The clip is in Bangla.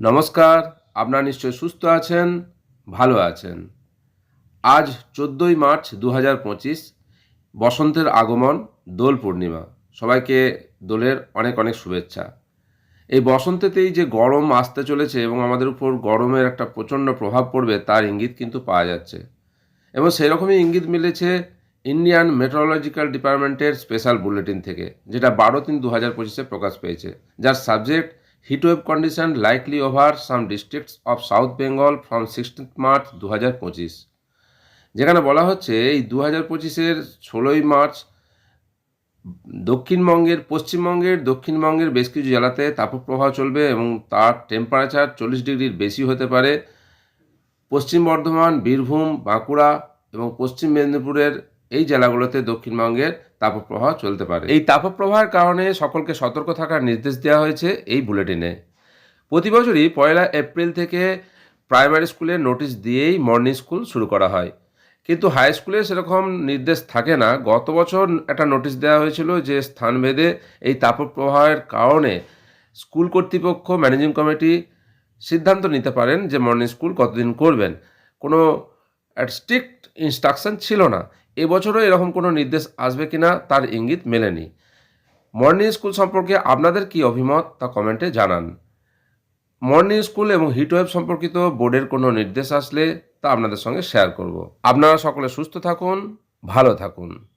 নমস্কার, আপনারা নিশ্চয় সুস্থ আছেন, ভালো আছেন। আজ চোদ্দোই মার্চ দু পঁচিশ, বসন্তের আগমন, দোল পূর্ণিমা। সবাইকে দোলের অনেক অনেক শুভেচ্ছা। এই বসন্তেতেই যে গরম আসতে চলেছে এবং আমাদের উপর গরমের একটা প্রচণ্ড প্রভাব পড়বে, তার ইঙ্গিত কিন্তু পাওয়া যাচ্ছে। এবং সেরকমই ইঙ্গিত মিলেছে ইন্ডিয়ান মেট্রোলজিক্যাল ডিপার্টমেন্টের স্পেশাল বুলেটিন থেকে, যেটা বারো তিন দু হাজার পঁচিশে প্রকাশ পেয়েছে। যার subject heatwave condition likely over some districts of south Bengal from sixteenth March দু হাজার পঁচিশ যেখানে বলা হচ্ছে এই দু হাজার পঁচিশের ষোলোই মার্চ দক্ষিণবঙ্গের, পশ্চিমবঙ্গের, দক্ষিণবঙ্গের বেশ কিছু জেলাতে তাপপ্রবাহ চলবে এবং তার টেম্পারেচার চল্লিশ ডিগ্রির বেশি হতে পারে। পশ্চিম বর্ধমান, বীরভূম, বাঁকুড়া এবং পশ্চিম মেদিনীপুরের এই জেলাগুলোতে দক্ষিণবঙ্গের তাপপ্রবাহ চলতে পারে। এই তাপপ্রবাহের কারণে সকলকে সতর্ক থাকার নির্দেশ দেওয়া হয়েছে এই বুলেটিনে। প্রতি বছরই পয়লা এপ্রিল থেকে প্রাইমারি স্কুলে নোটিশ দিয়েই মর্নিং স্কুল শুরু করা হয়। কিন্তু হাই স্কুলে সেরকম নির্দেশ থাকে না। গত বছর একটা নোটিশ দেওয়া হয়েছিল যে স্থানভেদে এই তাপপ্রবাহের কারণে স্কুল কর্তৃপক্ষ, ম্যানেজিং কমিটি সিদ্ধান্ত নিতে পারেন যে মর্নিং স্কুল কতদিন করবেন। কোনো স্ট্রিক্ট ইনস্ট্রাকশন ছিল না। এবছরও এরকম কোনো নির্দেশ আসবে কি না তার ইঙ্গিত মেলেনি। মর্নিং স্কুল সম্পর্কে আপনাদের কি অভিমত তা কমেন্টে জানান। মর্নিং স্কুল এবং হিটওয়েভ সম্পর্কিত বোর্ডের কোনো নির্দেশ আসলে তা আপনাদের সঙ্গে শেয়ার করব। আপনারা সকলে সুস্থ থাকুন, ভালো থাকুন।